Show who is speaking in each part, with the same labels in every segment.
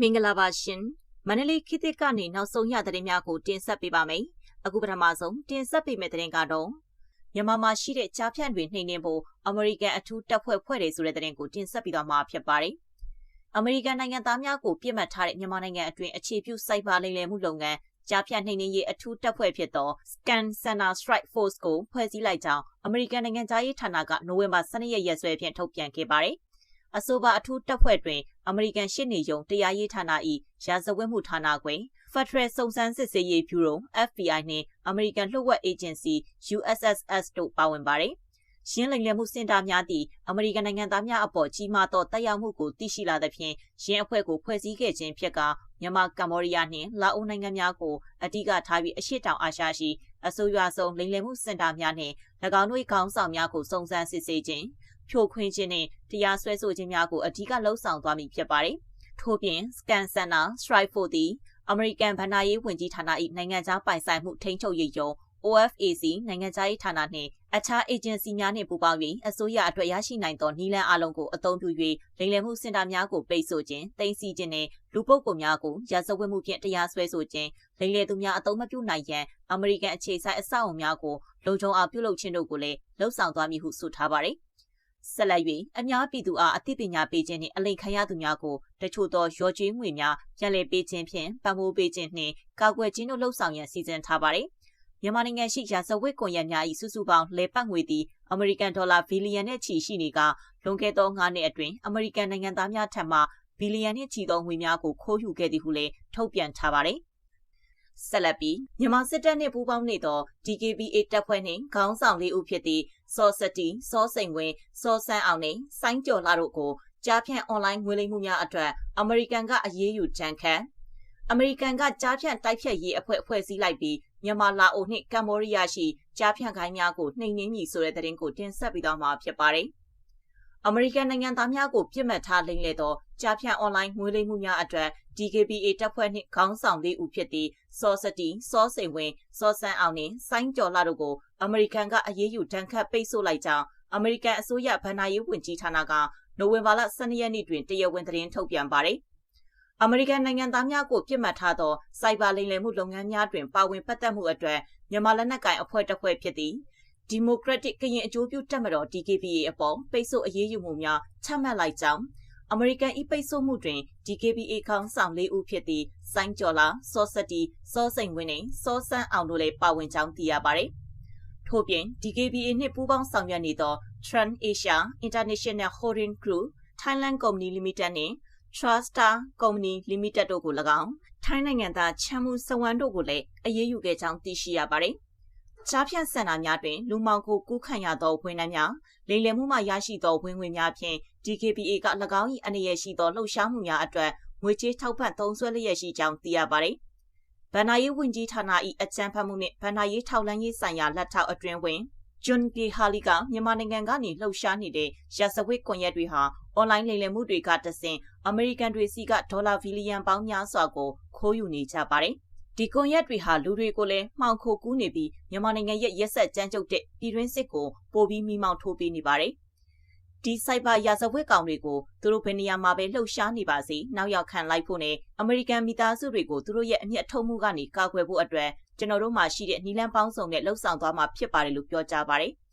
Speaker 1: မင်္ဂလာပါရှင်မန္တလေးခေတ်သစ်ကနေနောက်ဆုံးရသတင်းများကိုတင်ဆက်ပေးပါမယ်အခုပထမဆုံးတင်ဆက်ပေးမယ့်သတင်းကတော့မြန်မာမှာရှိတဲ့ကြားဖြန့်တွေနှိမ်နင်းဖို့အမေရိကန်အထူးတပ်ဖွဲ့ဖွဲ့တယ်ဆိုတဲ့သတင်းကိုတင်ဆက်ပြီးတော့မှာဖြစ်ပါတယ်အမေရိကန်နိုင်ငံသားများကိုပြစ်မှတ်ထားတဲ့မြန်မာနိုင်ငံအတွင်းအခြေပြုစိုက်ပါလိမ့်လည်မှုလုပ်ငန်းကြားဖြတ်နှိမ်နင်းရေးအထူးတပ်ဖွဲ့ဖြစ်သော Scan Center Strike Force ကိုဖွဲ့စည်းလိုက်ကြောင်းအမေရိကန်နိုင်ငံသားရေးဌာနကနိုဝင်ဘာ12ရက်ရက်စွဲဖြင့်ထုတ်ပြန်ခဲ့ပါတယ်။ အဆိုပါအထူးတပ်ဖွဲ့တွင်အမေရိကန်ရှစ်နေယုံတရားရေးဌာန၏ရာဇဝတ်မှုဌာနခွင် Federal စုံစမ်းစစ်ဆေးရေးဗျူရို FBI နှင့်အမေရိကန်လှုပ်ဝက်အေဂျင်စီ USSS တို့ပါဝင်ပါတယ်။ရှင်းလိမ်လည်မှုစင်တာများသည့်အမေရိကန်နိုင်ငံသားများအပေါ်ကြီးမားသောတက်ရောက်မှုကိုသိရှိလာသဖြင့်ရင်းအဖွဲ့ကိုဖွဲ့စည်းခဲ့ခြင်းဖြစ်ကမြန်မာကမ္ဘောဒီးယားနှင့်လာအိုနိုင်ငံများကိုအဓိကထားပြီးအရှိတောင်အာရှရှိအဆိုရွာဆုံးလိမ်လည်မှုစင်တာများနှင့်၎င်းတို့ခေါင်းဆောင်များကိုစုံစမ်းစစ်ဆေးခြင်း ဖြိုခွင်းခြင်းနှင့်တရားစွဲဆိုခြင်းများကိုအဓိကလှုံ့ဆော်သွားမည်ဖြစ်ပါတယ်။ထို့ပြင် Scan Center Strike for သည်အမေရိကန်ဗဏ္ဍာရေးဝန်ကြီးဌာန၏နိုင်ငံခြားပိုင်ဆိုင်မှုထိန်းချုပ်ရေးယုံ OFAC နိုင်ငံခြားရေးဌာနနှင့်အခြားအေဂျင်စီများနှင့်ပူးပေါင်း၍အစိုးရအတွက်ရရှိနိုင်သောနည်းလမ်းအလုံးကိုအသုံးပြု၍လိမ်လည်မှုစင်တာများကိုပိတ်ဆို့ခြင်း၊တင်စီခြင်းနှင့်လူပုဂ္ဂိုလ်များကိုရာဇဝတ်မှုဖြင့်တရားစွဲဆိုခြင်းလိမ်လည်သူများအသုံးမပြုနိုင်ရန်အမေရိကန်အခြေစိုက်အဆောက်အုံများကိုလုံခြုံအောင်ပြုလုပ်ခြင်းတို့ကိုလည်းလှုံ့ဆော်သွားမည်ဟုဆိုထားပါသည် ဆက်လက်၍အများပြည်သူအားအသိပညာပေးခြင်းနှင့်အလိန်ခံရသူများကိုတချို့သောရော်ကျွေးငွေများပြန်လည်ပေးခြင်းဖြင့်ပံ့ပိုးပေးခြင်းနှင့်ကာကွယ်ခြင်းတို့လှုံ့ဆော်ရန်စီစဉ်ထားပါသည်မြန်မာနိုင်ငံရှိရာဇဝတ်ကွန်ရက်များ၏စုစုပေါင်းလဲပတ်ငွေသည်အမေရိကန်ဒေါ်လာဘီလီယံနဲ့ချီရှိနေကလွန်ခဲ့သော9နှစ်အတွင်းအမေရိကန်နိုင်ငံသားများထံမှဘီလီယံနှင့်ချီသောငွေများကိုခိုးယူခဲ့သည်ဟုလည်းထုတ်ပြန်ထားပါတယ်။ ဆက်လက်ပြီးမြန်မာစစ်တပ်နှင့်ပူးပေါင်းနေသော DKBA တပ်ဖွဲ့နှင့်ခေါင်းဆောင်လေးဦးဖြစ်သည့်စောစတီစောစိန်ဝင်းစောဆန်းအောင်နှင့်စိုင်းကျော်လာတို့ကိုကြားဖြန့်အွန်လိုင်းငွေလိမ်မှုများအတွက်အမေရိကန်ကအရေးယူကြံခံအမေရိကန်ကကြားဖြန့်တိုက်ဖြတ်ရေးအဖွဲ့ဖွဲ့စည်းလိုက်ပြီးမြန်မာလာအိုနှင့်ကမ္ဘောဒီးယားရှိကြားဖြန့်ခိုင်းများကိုနှိမ်နင်းမည်ဆိုတဲ့သတင်းကိုတင်ဆက်ပြီးတော့မှာဖြစ်ပါတယ်။ အမေရိကန်နိုင်ငံသားများကိုပြစ်မှတ်ထားလိမ့်လေသောကြားဖြန့်အွန်လိုင်းငွေလိမ်မှုများအတွက် DKBA တပ်ဖွဲ့နှင့်ခေါင်းဆောင်လေးဦးဖြစ်သည့်စောစတီစောစိန်ဝင်းစောစန်းအောင်နှင့်စိုင်းကျော်လာတို့ကိုအမေရိကန်ကအရေးယူတန်းခတ်ပိတ်ဆို့လိုက်ကြောင်းအမေရိကန်အစိုးရဗဏ္ဍာရေးဝန်ကြီးဌာနကနိုဝင်ဘာလ12ရက်နေ့တွင်တရားဝင်သတင်းထုတ်ပြန်ပါတယ်။အမေရိကန်နိုင်ငံသားများကိုပြစ်မှတ်ထားသောစိုက်ဘာလိမ်လည်မှုလုပ်ငန်းများတွင်ပါဝင်ပတ်သက်မှုအတွက်မြန်မာလက်နက်ကိုင်အဖွဲ့တစ်ဖွဲ့ဖြစ်သည့် ဒီမိုကရက်တစ်ကရင်အကျိုးပြုတပ်မတော် DKBA အပေါ်ပိတ်ဆို့အရေးယူမှုများချမှတ်လိုက်ကြောင်းအမေရိကန်ဤပိတ်ဆို့မှုတွင် DKBA ခေါင်းဆောင်၄ဦးဖြစ်သည့်စိုင်းကျော်လာစောစတီစောစိန်ဝင်းနှင့်စောစန်းအောင်တို့လည်းပါဝင်ကြောင်းသိရပါသည်ထို့ပြင် DKBA နှင့်ပူးပေါင်းဆောင်ရွက်နေသော Trans Asia International Holding Group Thailand Company Limited နှင့် Trustar Company Limited တို့ကို၎င်းထိုင်းနိုင်ငံသားချမ်းမှုစဝမ်းတို့ကိုလည်းအရေးယူခဲ့ကြောင်းသိရှိရပါတယ်။ ကြားဖြန့်စံနာများတွင် လူမောင်ကိုကူးခံရသောဝန်ထမ်းများလိမ်လည်မှုမှရရှိသောဝင်ငွေများဖြင့် DKBA က၎င်း၏အနေရရှိသောလှုပ်ရှားမှုများအတွက်ငွေကြေးထောက်ပံ့သုံးစွဲလျက်ရှိကြောင်းသိရပါတယ်။ဗန်နာရေးဝန်ကြီးဌာန၏အကြံဖတ်မှုနှင့်ဗန်နာရေးထောက်လှမ်းရေးဆိုင်ရာလက်ထောက်အတွင်းဝင်ဂျွန်ကီဟာလီကမြန်မာနိုင်ငံကနေလှုပ်ရှားနေတဲ့ရာဇဝတ်ကွန်ရက်တွေဟာအွန်လိုင်းလိမ်လည်မှုတွေကတဆင့်အမေရိကန်တွေစီကဒေါ်လာဘီလီယံပေါင်းများစွာကိုခိုးယူနေကြပါတယ်။ ဒီကွန်ရက်တွေဟာလူတွေကိုလည်းမှောင်ခိုကူးနေပြီးမြန်မာနိုင်ငံရဲ့ရက်ဆက်ကြမ်းကြုတ်တဲ့ပြည်တွင်းစစ်ကိုပိုပြီးမိမောင်းထိုးပေးနေပါတယ်။ဒီစိုက်ဘာရာဇဝတ်ကောင်တွေကိုသူတို့ဘယ်နေရာမှာပဲလှုပ်ရှားနေပါစေနောက်ရောက်ခံလိုက်ဖို့နဲ့အမေရိကန်မိသားစုတွေကိုသူတို့ရဲ့အမျက်ထုတ်မှုကနေကာကွယ်ဖို့အတွက်ကျွန်တော်တို့မှာရှိတဲ့နီလန်းပေါင်းစုံနဲ့လှုပ်ဆောင်သွားမှာဖြစ်ပါတယ်လို့ပြောကြားပါတယ်။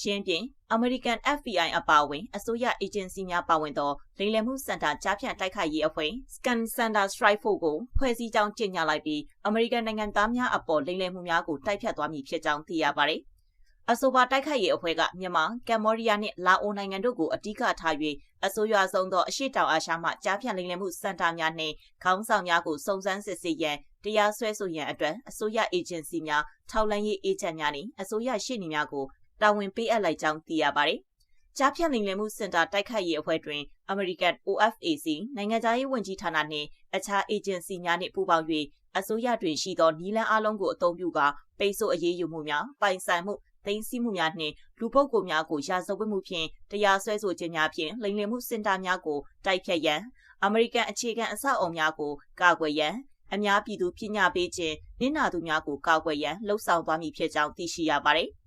Speaker 1: ရှင်းပြင် American FBI အပါအဝင်အစိုးရအေဂျင်စီများပါဝင်သောလိမ်လည်မှုစင်တာကြားဖြန့်တိုက်ခိုက်ရေးအဖွဲ့ Scan Center Strike Force ကိုဖွဲ့စည်းကြောင်းကြေညာလိုက်ပြီး American နိုင်ငံသားများအပေါ်လိမ်လည်မှုများကိုတိုက်ဖြတ်သွားမည်ဖြစ်ကြောင်းသိရပါတယ်။အဆိုပါတိုက်ခိုက်ရေးအဖွဲ့ကမြန်မာ၊ကမ္ဘောဒီးယားနှင့်လာအိုနိုင်ငံတို့ကိုအဓိကထား၍အစိုးရဆုံးသောအရှိတောင်အာရှမှကြားဖြန့်လိမ်လည်မှုစင်တာများနှင့်ခေါင်းဆောင်များကိုစုံစမ်းစစ်ဆေးရန်တရားစွဲဆိုရန်အတွက်အစိုးရအေဂျင်စီများထောက်လှမ်းရေးအေဂျင့်များနှင့်အစိုးရရှေ့နေများကို တာဝန်ပေးအပ်လိုက်ကြောင်းသိရပါတယ်။ကြားဖြတ်လိမ်လည်မှုစင်တာတိုက်ခိုက်ရေးအဖွဲ့တွင် American OFAC နိုင်ငံသားရေးဝန်ကြီးဌာနနှင့်အခြားအေဂျင်စီများနှင့်ပူးပေါင်း၍အစိုးရတွင်ရှိသောနီလန်းအလုံးကိုအသုံးပြုကာပိတ်ဆို့အရေးယူမှုများပိုင်ဆိုင်မှုသိမ်းဆည်းမှုများနှင့်လူပုဂ္ဂိုလ်များကိုရာဇဝတ်မှုဖြင့်တရားစွဲဆိုခြင်းများဖြင့်လိမ်လည်မှုစင်တာများကိုတိုက်ဖြတ်ရန်အမေရိကန်အခြေခံအဆောက်အအုံများကိုကာကွယ်ရန်အများပြည်သူပညာပေးခြင်းနင့်နာသူများကိုကာကွယ်ရန်လှုံ့ဆော်သွားမည်ဖြစ်ကြောင်းသိရှိရပါတယ်။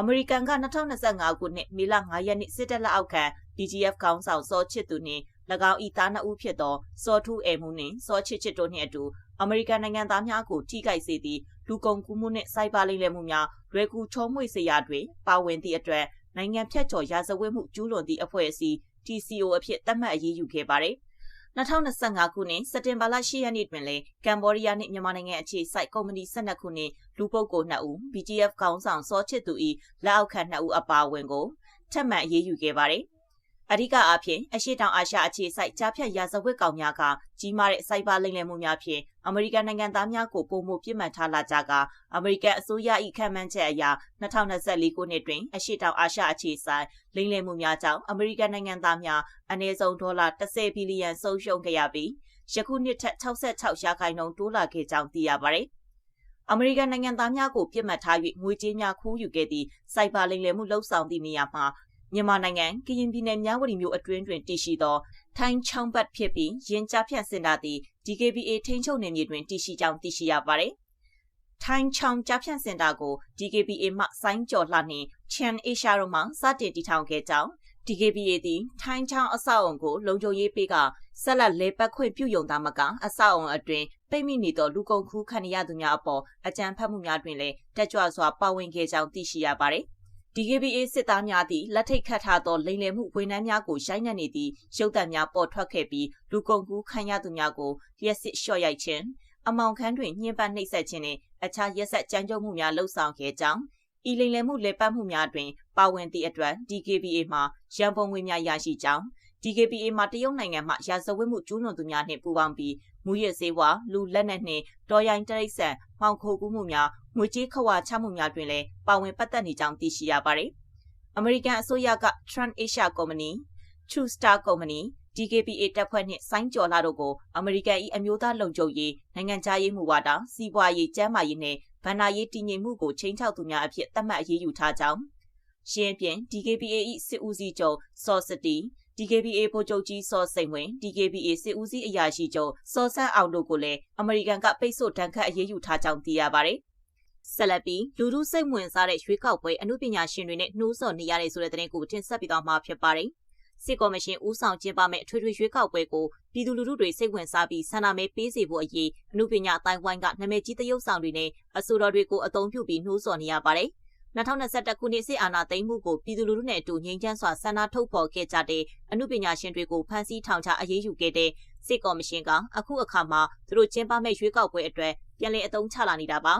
Speaker 1: အမေရိကန်က2025ခုနှစ်မေလ9ရက်နေ့စစ်တပ်လက်အောက်ခံ BGF ခေါင်းဆောင်စောချစ်သူနှင့်၎င်း၏သားနှစ်ဦးဖြစ်သောစောထူးအေမှုနှင့်စောချစ်ချစ်တို့နှင့်အတူအမေရိကန်နိုင်ငံသားများကိုထိခိုက်စေသည့်လူကုန်ကူးမှုနှင့်စိုက်ပါလိမ့်လည်မှုများလွယ်ကူချောမွေ့စေရာတွင်ပါဝင်သည့်အတွက်နိုင်ငံဖြတ်ကျော်ရာဇဝတ်မှုကျူးလွန်သည့်အဖွဲ့အစည်း TCO အဖြစ်သတ်မှတ်အရေးယူခဲ့ပါတယ် 2025ခုနှစ်စက်တင်ဘာလ10ရက်နေ့တွင်လည်းကမ်ဘောဒီးယားနှင့်မြန်မာနိုင်ငံအခြေစိုက်ကုမ္ပဏီ12ခုနှင့်လူပုဂ္ဂိုလ်2ဦး BGF ခေါင်းဆောင်စောချစ်သူ၏လက်အောက်ခံ2ဦးအပါအဝင်ကိုထပ်မံအရေးယူခဲ့ပါတယ်။ အဓိကအားဖြင့်အရှိတောင်အာရှအခြေစိုက်ကြားဖြတ်ရာဇဝတ်ကောင်များကကြီးမားတဲ့စိုက်ပါလိမ့်လည်မှုများဖြင့်အမေရိကန်နိုင်ငံသားများကိုပုံမှုပြစ်မှတ်ထားလာကြကအမေရိကန်အစိုးရ၏ခံမှန်းချက်အရ2024ခုနှစ်တွင်အရှိတောင်အာရှအခြေစိုက်လိမ့်လည်မှုများကြောင့်အမေရိကန်နိုင်ငံသားများအနည်းဆုံးဒေါ်လာ10ဘီလီယံဆုံးရှုံးခဲ့ရပြီးယခုနှစ်ထက်66ရာခိုင်နှုန်းတိုးလာခဲ့ကြောင်းသိရပါတယ်။အမေရိကန်နိုင်ငံသားများကိုပြစ်မှတ်ထား၍ငွေကြေးများခိုးယူခဲ့သည့်စိုက်ပါလိမ်လည်မှုလှုပ်ဆောင်သည့်နေရာမှာ မြန်မာနိုင်ငံကရင်ပြည်နယ်မြဝတီမြို့အတွင်းတွင်တည်ရှိသောထိုင်းချောင်းဘတ်ဖြစ်ပြီးရင်ကြားဖြန့်စင်တာသည် DKBA ထိန်းချုပ်နယ်မြေတွင်တည်ရှိကြောင်းသိရှိရပါတယ်။ထိုင်းချောင်းကြားဖြန့်စင်တာကို DKBA မှစိုင်းကျော်လှနှင့် Chan Asia တို့မှစတင်တည်ထောင်ခဲ့ကြောင်း DKBA သည်ထိုင်းချောင်းအဆောက်အုံကိုလုံခြုံရေးပေးကဆက်လက်လဲပတ်ခွင့်ပြုယုံသားမကအဆောက်အုံအတွင်ပိတ်မိနေသောလူကုန်ကူးခံရသူများအပေါ်အကြမ်းဖက်မှုများတွင်လည်းတက်ကြွစွာပါဝင်ခဲ့ကြောင်းသိရှိရပါတယ်။ DKBA စစ်သားများသည်လက်ထိတ်ခတ်ထားသောလိမ်လည်မှုဝန်ထမ်းများကိုရိုက်နှက်နေသည့်ရုပ်သံများပေါ်ထွက်ခဲ့ပြီးလူကုန်ကူးခံရသူများကိုရက်စစ်လျှော့ရိုက်ခြင်းအမောင်ခန်းတွင်ညှဉ်းပန်းနှိပ်စက်ခြင်းနှင့်အခြားရက်ဆက်ကြမ်းကြုတ်မှုများလှုံ့ဆော်ခဲ့ကြောင်းဤလိမ်လည်မှုလေပတ်မှုများတွင်ပါဝင်သည့်အတွက် DKBA မှရန်ပုံငွေများရရှိကြောင်း DKBA မှာတရုတ်နိုင်ငံမှရာဇဝတ်မှုကျူးလွန်သူများနှင့်ပူးပေါင်းပြီးမူရစေဝါလူလက်နက်နှင့်တော်ရိုင်းတရိတ်ဆန်မှောင်ခိုကူးမှုများငွေကြေးခဝါချမှုများတွင်လည်းပါဝင်ပတ်သက်နေကြောင်းသိရှိရပါတယ်။အမေရိကန်အစိုးရက Trend Asia ကုမ္ပဏီ True Star ကုမ္ပဏီ DKBA တပ်ဖွဲ့နှင့်စိုင်းကျော်လာတို့ကိုအမေရိကန်၏အမျိုးသားလုံခြုံရေးနိုင်ငံခြားရေးမှုဝါဒစီးပွားရေးကျန်းမာရေးနှင့်ဗန္နာရေးတည်ငြိမ်မှုကိုချိန်ချောက်သူများအဖြစ်သတ်မှတ်အရေးယူထားကြောင်းရှင်းပြ DKBA ၏စစ်ဦးစီးချုပ်စောစတီ DKBA ဗိုလ်ချုပ်ကြီးစောစိန်ဝင် DKBA စစ်ဦးစီးအရာရှိချုပ်စောဆန်းအောင်တို့ကိုလည်းအမေရိကန်ကပိတ်ဆို့တန်ခတ်အရေးယူထားကြောင်းသိရပါတယ်။ဆက်လက်ပြီးလူလူစိတ်ဝင်စားတဲ့ရွေးကောက်ပွဲအမှုပညာရှင်တွေနဲ့နှိုးဆော်နေရတဲ့ဆိုတဲ့သတင်းကိုတင်ဆက်ပေးသွားမှာဖြစ်ပါတယ်။စစ်ကော်မရှင်ဦးဆောင်ကျင်းပမဲ့အထွေထွေရွေးကောက်ပွဲကိုပြည်သူလူထုတွေစိတ်ဝင်စားပြီးဆန္ဒမဲပေးစီဖို့အရေးအမှုပညာအတိုင်းဝိုင်းကနာမည်ကြီးသရုပ်ဆောင်တွေနဲ့အဆိုတော်တွေကိုအသုံးပြုပြီးနှိုးဆော်နေရပါတယ်။ 2021ခုနှစ်စစ်အာဏာသိမ်းမှုကိုပြည်သူလူထုနဲ့အတူငြိမ်းချမ်းစွာဆန္ဒထုတ်ဖော်ခဲ့ကြတဲ့အမှုပညာရှင်တွေကိုဖမ်းဆီးထောင်ချအရေးယူခဲ့တဲ့စစ်ကော်မရှင်ကအခုအခါမှာသူတို့ကျင်းပမဲ့ရွေးကောက်ပွဲအတွက်ပြန်လည်အသုံးချလာနေတာပါ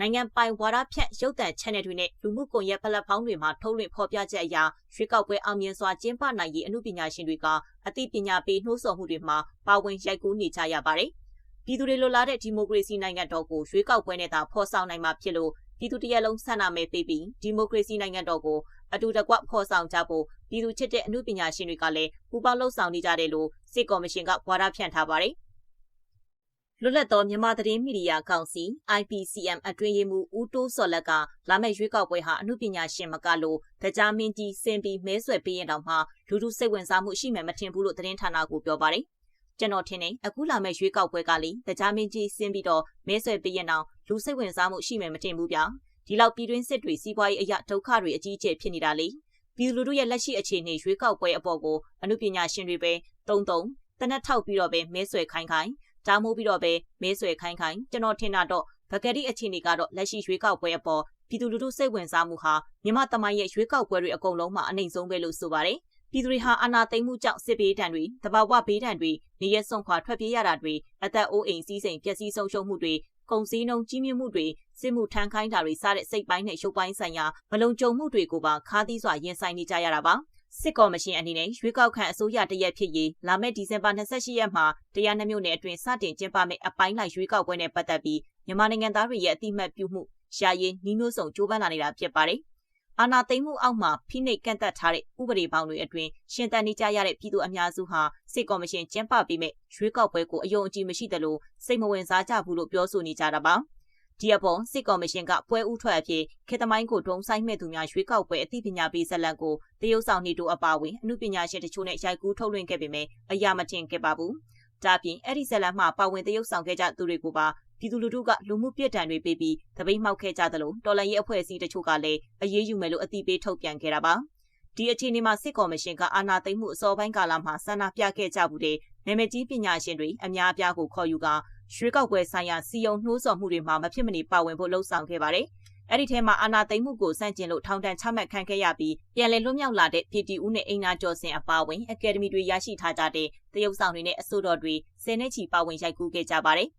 Speaker 1: နိုင်ငံပိုင်ဝါဒဖြန့်ရုပ်သံ channel တွေနဲ့လူမှုကွန်ရက်ပလက်ဖောင်းတွေမှာထုတ်လွှင့်ဖော်ပြချက်အရရွေးကောက်ပွဲအောင်မြင်စွာကျင်းပနိုင်ရေးအမှုပညာရှင်တွေကအသိပညာပေးနှိုးဆော်မှုတွေမှာပါဝင်ရိုက်ကူးနေကြရပါတယ်။ပြည်သူတွေလိုလားတဲ့ဒီမိုကရေစီနိုင်ငံတော်ကိုရွေးကောက်ပွဲနဲ့သာဖော်ဆောင်နိုင်မှာဖြစ်လို့ ပြည်သူတရက်လုံးဆန္ဒမဲပေးပြီးဒီမိုကရေစီနိုင်ငံတော်ကိုအတူတကွဖော်ဆောင်ကြဖို့ပြည်သူချစ်တဲ့အမှုပညာရှင်တွေကလည်းပူးပေါင်းလှုပ်ဆောင်နေကြတယ်လို့စစ်ကော်မရှင်ကဝါဒဖြန့်ထားပါတယ်။လွတ်လပ်သောမြန်မာသတင်းမီဒီယာကောင်စီ IPCM အတွင်းရေးမှူးဦးတိုးစော်လက်ကလာမယ့်ရွေးကောက်ပွဲဟာအမှုပညာရှင်မကလို့တရားမင်းကြီးစင်ပြီးမဲဆွယ်ပေးရင်တောင်မှလူလူစိတ်ဝင်စားမှုရှိမှမထင်ဘူးလို့သတင်းဌာနကပြောပါတယ်။ကျွန်တော်ထင်တယ်အခုလာမယ့်ရွေးကောက်ပွဲကလေတရားမင်းကြီးဆင်းပြီးတော့မဲဆွယ်ပေးရင်တော့ လူစိတ်ဝင်စားမှုရှိမယ်မထင်ဘူးဗျာဒီလောက်ပြည်တွင်းစစ်တွေစီးပွားရေးအရာဒုက္ခတွေအကြီးအကျယ်ဖြစ်နေတာလေပြည်လူတို့ရဲ့လက်ရှိအခြေအနေရွေးကောက်ပွဲအပေါ်ကိုအမှုပညာရှင်တွေပဲတုံတုံတနက်ထောက်ပြီးတော့ပဲမဲဆွယ်ခိုင်းခိုင်းဒါမိုးပြီးတော့ပဲမဲဆွယ်ခိုင်းခိုင်းကျွန်တော်ထင်တာတော့ဗကတိအခြေအနေကတော့လက်ရှိရွေးကောက်ပွဲအပေါ်ပြည်သူလူထုစိတ်ဝင်စားမှုဟာမြမတမိုင်းရဲ့ရွေးကောက်ပွဲတွေအကုန်လုံးမှာအနိုင်ဆုံးပဲလို့ဆိုပါတယ်ပြည်သူတွေဟာအာဏာသိမ်းမှုကြောင့်စစ်ဘေးဒဏ်တွေတဘာဝဘေးဒဏ်တွေနေရဲဆုံးခွာထွက်ပြေးရတာတွေအသက်အိုးအိမ်စီးစိမ်ပျက်စီးဆုံးရှုံးမှုတွေ ကုန်စည်နှုန်းကြီးမြင့်မှုတွေစစ်မှုထမ်းခိုင်းတာတွေစတဲ့စိတ်ပိုင်းနဲ့ရုပ်ပိုင်းဆိုင်ရာမလုံခြုံမှုတွေကိုပါခါးသီးစွာရင်ဆိုင်နေကြရတာပါစစ်ကော်မရှင်အနေနဲ့ရွေးကောက်ခံအစိုးရတရက်ဖြစ်ရေးလာမယ့်ဒီဇင်ဘာ28ရက်မှာတရားနှမြို့နယ်အတွင်းစတင်ကျင်းပမယ့်အပိုင်းလိုက်ရွေးကောက်ပွဲနဲ့ပတ်သက်ပြီးမြန်မာနိုင်ငံသားတွေရဲ့အတိမတ်ပြုမှုရှားရည်နှီးမျိုးစုံကြိုးပမ်းလာနေတာဖြစ်ပါတယ်။ အာဏာသိမ်းမှုအောက်မှာဖိနှိပ်ကန့်သက်ထားတဲ့ဥပဒေပေါင်းတွေအတွင်းရှင်သန်နေကြရတဲ့ပြည်သူအများစုဟာစစ်ကော်မရှင်ကျင်းပပြီးမဲ့ရွေးကောက်ပွဲကိုအယုံအကြည်မရှိသလိုစိတ်မဝင်စားကြဘူးလို့ပြောဆိုနေကြတာပါဒီအပေါ်စစ်ကော်မရှင်ကပွဲဥထွက်အဖြစ်ခေတမိုင်းကိုဒုံဆိုင်မဲ့သူများရွေးကောက်ပွဲအသိပညာပေးဇက်လန်ကိုတရုတ်ဆောင်နေတို့အပါဝင်အမှုပညာရှင်တချို့နဲ့ရိုက်ကူးထုတ်လွှင့်ခဲ့ပေမဲ့အရာမတင်ခဲ့ပါဘူး။ဒါပြင်အဲ့ဒီဇက်လန်မှပါဝင်တရုတ်ဆောင်ခဲ့ကြသူတွေကိုပါ ပြည်သူလူထုကလူမှုပြစ်ဒဏ်တွေပေးပြီးတပိတ်မှောက်ခဲ့ကြသလိုတော်လှန်ရေးအဖွဲ့အစည်းတချို့ကလည်းအရေးယူမယ်လို့အတိပေးထုတ်ပြန်ခဲ့တာပါ။ဒီအခြေအနေမှာစစ်ကော်မရှင်ကအာဏာသိမ်းမှုအစောပိုင်းကာလမှာဆန္ဒပြခဲ့ကြမှုတွေနာမည်ကြီးပညာရှင်တွေအများအပြားကိုခေါ်ယူကရွှေကောက်ပွဲဆိုင်ရာစီယုံနှိုးဆော်မှုတွေမှာမဖြစ်မနေပါဝင်ဖို့လှုံ့ဆော်ခဲ့ပါတယ်။အဲ့ဒီထဲမှာအာနာသိမ့်မှုကိုစန့်ကျင်လို့ထောင်ဒဏ်ချမှတ်ခံခဲ့ရပြီးပြန်လည်လွတ်မြောက်လာတဲ့ပြည်တီဦးနဲ့အိမ်နာကျော်စင်အပါအဝင်အကယ်ဒမီတွေရရှိထားကြတဲ့တရုတ်ဆောင်တွေနဲ့အစိုးရတွေဆယ်နှစ်ချီပါဝင်ရိုက်ကူးခဲ့ကြပါတယ်။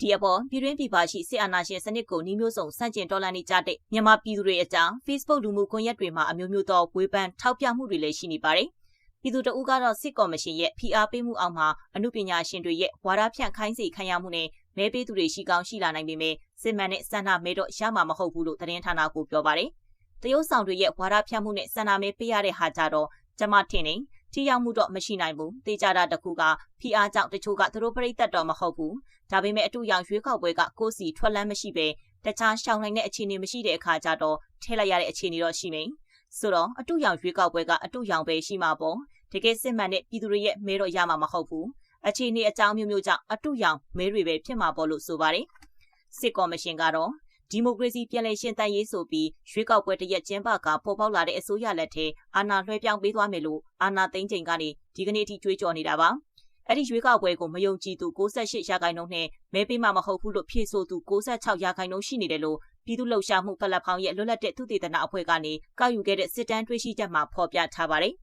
Speaker 1: ဒီအပေါ်ပြည်တွင်းပြည်ပရှိစစ်အာဏာရှင်စနစ်ကိုနှီးမျိုးစုံစန့်ကျင်တော်လှန်နေကြတဲ့မြန်မာပြည်သူတွေအကြောင်း Facebook လူမှုကွန်ရက်တွေမှာအမျိုးမျိုးသောဝေဖန်ထောက်ပြမှုတွေလည်းရှိနေပါတယ်။ပြည်သူတအုပ်ကတော့စစ်ကော်မရှင်ရဲ့ဖိအားပေးမှုအောက်မှာအမှုပညာရှင်တွေရဲ့ဝါဒဖြန့်ခိုင်းစေခံရမှုနဲ့မဲပေးသူတွေရှိကောင်းရှိလာနိုင်ပေမဲ့စစ်မှန်တဲ့စန္ဒမဲတော့ရမှာမဟုတ်ဘူးလို့သတင်းဌာနကိုပြောပါတယ်။တရုတ်ဆောင်တွေရဲ့ဝါဒဖြန့်မှုနဲ့စန္ဒမဲပေးရတဲ့ဟာကြတော့ကျမထင်နေထိရောက်မှုတော့မရှိနိုင်ဘူး။တေချာတာတခုကဖိအားကြောင့်တချို့ကသူတို့ပြိသက်တော့မဟုတ်ဘူး။ ဒါပေမဲ့အတူရောင်ရွေးကောက်ပွဲကကိုယ်စီထွက်လန်းမရှိပဲတခြားရှောင်နိုင်တဲ့အခြေအနေမရှိတဲ့အခါကျတော့ထဲလိုက်ရတဲ့အခြေအနေတော့ရှိမယ်။ဆိုတော့အတူရောင်ရွေးကောက်ပွဲကအတူရောင်ပဲရှိမှာပေါ့တကယ်စစ်မှန်တဲ့ပြည်သူတွေရဲ့မဲတော့ရမှာမဟုတ်ဘူးအခြေအနေအကြောင်းမျိုးမျိုးကြောင့်အတုရောင်မဲတွေပဲဖြစ်မှာပေါ့လို့ဆိုပါတယ်စစ်ကော်မရှင်ကတော့ဒီမိုကရေစီပြည်လည်ရှင်တန်ရေးဆိုပြီးရွေးကောက်ပွဲတရက်ကျင်းပကပေါ်ပေါက်လာတဲ့အစိုးရလက်ထဲအာဏာလွှဲပြောင်းပေးသွားမယ်လို့အာဏာသိမ်းချိန်ကနေဒီကနေ့အထိကြွေးကြော်နေတာပါ အဲ့ဒီရွေးကောက်ပွဲကိုမယုံကြည်သူ68ရာခိုင်နှုန်းနဲ့မဲပေးမှမဟုတ်ဘူးလို့ဖြေဆိုသူ66ရာခိုင်နှုန်းရှိနေတယ်လို့ပြည်သူ့လှုပ်ရှားမှုဖလက်ဖောင်းရဲ့လွတ်လပ်တဲ့သုတေသနအဖွဲ့ကနေကောက်ယူခဲ့တဲ့စစ်တမ်းတွေ့ရှိချက်မှာဖော်ပြထားပါတယ်